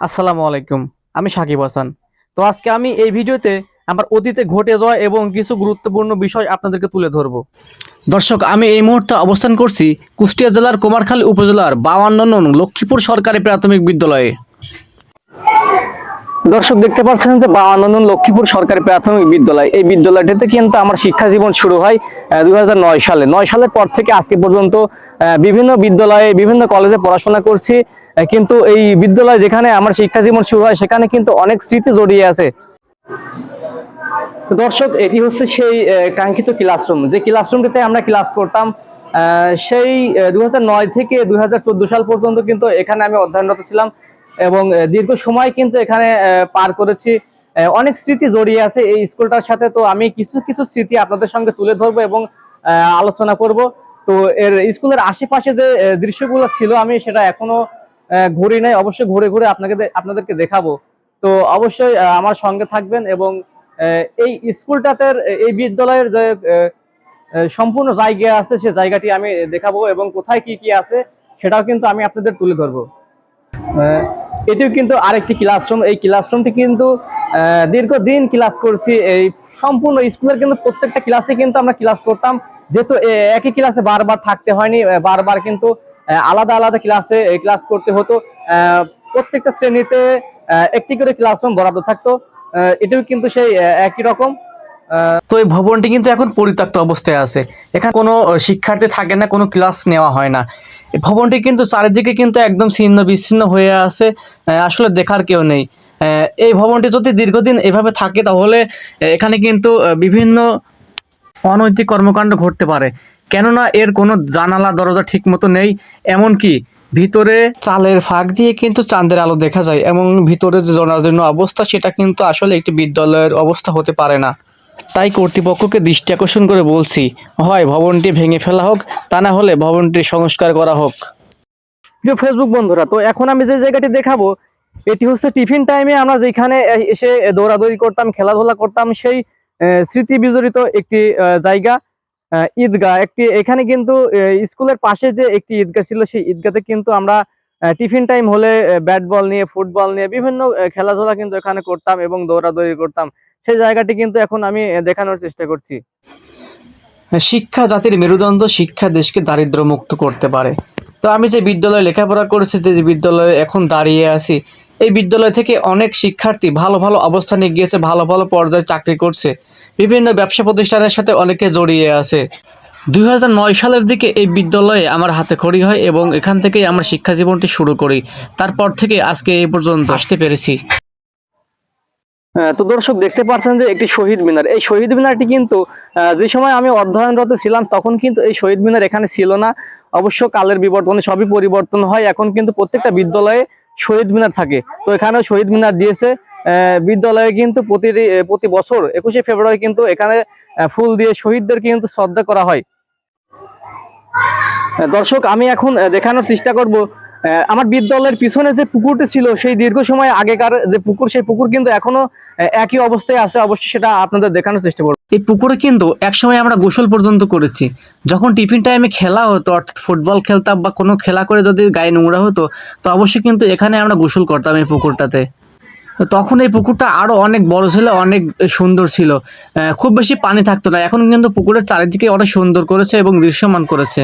আসসালামু আলাইকুম, আমি সাকিব হাসান। তো আজকে আমি এই ভিডিওতে আমার অতীতে ঘটে যাওয়া এবং কিছু গুরুত্বপূর্ণ বিষয় আপনাদেরকে তুলে ধরব। দর্শক, আমি এই মুহূর্তে অবস্থান করছি কুষ্টিয়া জেলার কুমারখালী উপজেলার বাউান্ন নং লক্ষ্মীপুর সরকারি প্রাথমিক বিদ্যালয়ে। দর্শক, দেখতে পাচ্ছেন যে বাউান্ন লক্ষ্মীপুর সরকারি প্রাথমিক বিদ্যালয়। এই বিদ্যালয়টিতে কিন্তু আমার শিক্ষা জীবন শুরু হয় দুই হাজার নয় সালে। নয় সালের পর থেকে আজকে পর্যন্ত বিভিন্ন বিদ্যালয়ে, বিভিন্ন কলেজে পড়াশোনা করছি। কিন্তু এই বিদ্যালয় যেখানে আমার শিক্ষা জীবন শুরু হয়, সেখানে কিন্তু অনেক স্মৃতি জড়িয়ে আছে। দর্শক, এটি হচ্ছে সেই কাঙ্ক্ষিত ক্লাসরুম যে ক্লাসরুমটিতে আমরা ক্লাস করতাম সেই দু থেকে দুই সাল পর্যন্ত কিন্তু এখানে আমি অধ্যয়নরত ছিলাম এবং দীর্ঘ সময় কিন্তু এখানে পার করেছি। অনেক স্মৃতি জড়িয়ে আছে এই স্কুলটার সাথে, তো আমি কিছু কিছু স্মৃতি আপনাদের সঙ্গে তুলে ধরবো এবং আলোচনা করব। তো এর স্কুলের আশেপাশে যে দৃশ্যগুলো ছিল, আমি সেটা এখনও ঘুরি নাই, অবশ্যই ঘুরে ঘুরে আপনাকে আপনাদেরকে দেখাবো। তো অবশ্যই আমার সঙ্গে থাকবেন এবং এই স্কুলটাতে, এই বিদ্যালয়ের যে সম্পূর্ণ জায়গা আছে, সে জায়গাটি আমি দেখাবো এবং কোথায় কি কি আছে, সেটাও কিন্তু আমি আপনাদের তুলে ধরবো। এটিও কিন্তু আরেকটি ক্লাসরুম এই ক্লাসরুমটি কিন্তু দীর্ঘদিন ক্লাস করছি। এই সম্পূর্ণ স্কুলের কিন্তু প্রত্যেকটা ক্লাসে কিন্তু আমরা ক্লাস করতাম। যেহেতু একই ক্লাসে বারবার থাকতে হয়নি বারবার কিন্তু আলাদা আলাদা ক্লাসে ক্লাস করতে হতো। প্রত্যেকটা শ্রেণীতে একটি করে ক্লাসরুম বরাদ্দ থাকতো। এটিও কিন্তু সেই একই রকম। তো এই ভবনটি কিন্তু এখন পরিত্যক্ত অবস্থায় আছে। এখানে কোনো শিক্ষার্থী থাকে না, কোনো ক্লাস নেওয়া হয় না। এই ভবনটি কিন্তু চারিদিকে কিন্তু একদম ছিন্ন বিচ্ছিন্ন হয়ে আছে। আসলে দেখার কেউ নেই। এই ভবনটি যদি দীর্ঘদিন এভাবে থাকে, তাহলে এখানে কিন্তু বিভিন্ন অনৈতিক কর্মকাণ্ড ঘটতে পারে। কেননা এর কোনো জানালা দরজা ঠিক মতো নেই এমনকি ভিতরে চালের ফাঁক দিয়ে কিন্তু চাঁদের আলো দেখা যায় এবং ভিতরে যে জনাজীর্ণ অবস্থা সেটা কিন্তু আসলে একটি বিদ্যালয়ের অবস্থা হতে পারে না। তাই কর্তৃপক্ষকে দৃষ্টি আকর্ষণ করে বলছি হয় ভবনটি ভেঙে ফেলা হোক তা না হলে ভবনটি সংস্কার করা হোক। প্রিয় ফেসবুক বন্ধুরা তো এখন আমি যে জায়গাটি দেখাবো এটি হচ্ছে টিফিন টাইমে আমরা যেখানে এসে দৌড়াদৌড়ি করতাম খেলাধুলা করতাম সেই স্মৃতি বিজড়িত একটি জায়গা। ঈদগাহ। একটি, এখানে কিন্তু স্কুলের পাশে যে একটি ঈদগাহ ছিল, সেই ঈদগাতে কিন্তু আমরা টিফিন টাইম হলে ব্যাট বল নিয়ে, ফুটবল নিয়ে, বিভিন্ন খেলাধুলা কিন্তু এখানে করতাম এবং দৌড়াদৌড়ি করতাম। সেই জায়গাটি কিন্তু এখন আমি দেখানোর চেষ্টা করছি। শিক্ষা জাতির মেরুদণ্ড শিক্ষা দেশকে দারিদ্র মুক্ত করতে পারে। তো আমি যে বিদ্যালয়ে লেখাপড়া করেছি, যে বিদ্যালয়ে এখন দাঁড়িয়ে আছি এই বিদ্যালয় থেকে অনেক শিক্ষার্থী ভালো ভালো অবস্থানে গিয়েছে ভালো ভালো পর্যায়ে চাকরি করছে। বিভিন্ন ব্যবসা প্রতিষ্ঠানের সাথে অনেকে জড়িয়ে আছে। দুই হাজার নয় সালের দিকে এই বিদ্যালয়ে আমার হাতে খড়ি হয় এবং এখান থেকেই আমার শিক্ষা জীবনটি শুরু করি। তারপর থেকে আজকে এই পর্যন্ত আসতে পেরেছি। হ্যাঁ, তো দর্শক দেখতে পাচ্ছেন যে একটি শহীদ মিনার। এই শহীদ মিনারটি কিন্তু যে সময় আমি অধ্যয়নরত ছিলাম তখন কিন্তু এই শহীদ মিনার এখানে ছিল না। অবশ্য কালের বিবর্তনে সবই পরিবর্তন হয়। এখন কিন্তু প্রত্যেকটা বিদ্যালয়ে শহীদ মিনার থাকে। তো এখানে শহীদ মিনার দিয়েছে। বিদ্যালয়ে কিন্তু প্রতি প্রতি বছর একুশে ফেব্রুয়ারি কিন্তু এখানে ফুল দিয়ে শহীদদের কিন্তু শ্রদ্ধা করা হয়। দর্শক, আমি এখন দেখানোর চেষ্টা করব আমার বিদ্যালয়ের পিছনে যে পুকুরটি ছিল, সেই দীর্ঘ সময় আগেকার যে পুকুর, সেই পুকুর কিন্তু এখনও একই অবস্থায় আছে। অবশ্যই সেটা আপনাদের দেখানোর চেষ্টা করব। এই পুকুরে কিন্তু একসময় আমরা গোসল পর্যন্ত করেছি। যখন টিফিন টাইমে খেলা হতো, অর্থাৎ ফুটবল খেলতাম বা কোনো খেলা করে যদি গায়ে নোংরা হতো, তো অবশ্যই কিন্তু এখানে আমরা গোসল করতাম এই পুকুরটাতে। তখন এই পুকুরটা আরও অনেক বড় ছিল, অনেক সুন্দর ছিল। খুব বেশি পানি থাকতো না। এখন কিন্তু পুকুরের চারিদিকে অনেক সুন্দর করেছে এবং দৃশ্যমান করেছে।